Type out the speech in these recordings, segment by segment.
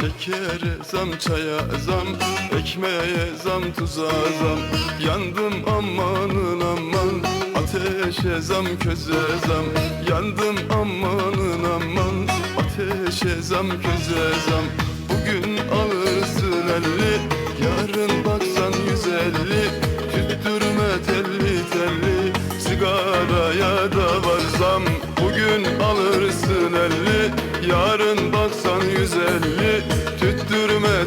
Şekere zam, çaya zam Ekmeğe zam, tuza zam. Yandım amanın aman Ateşe zam, köze zam. Yandım amanın aman Ateşe zam, köze zam. Bugün alırsın elli Yarın baksan yüz elli. Tüttürme telli telli Sigaraya da var zam. Bugün alırsın elli Yarın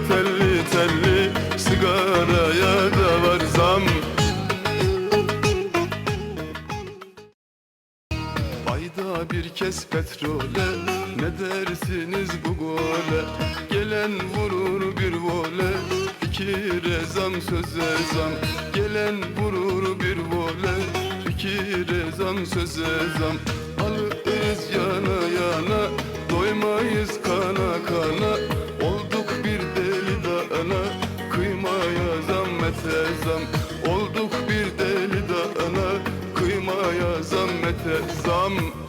telli telli Sigaraya da var zam. Ayda bir kez petrole Ne dersiniz bu gole? Gelen vurur bir vole Fikire zam söze zam. Gelen vurur bir vole Fikire zam söze zam. Alırız yana yana zam Olduk bir deli dana Kıymaya zam mete zam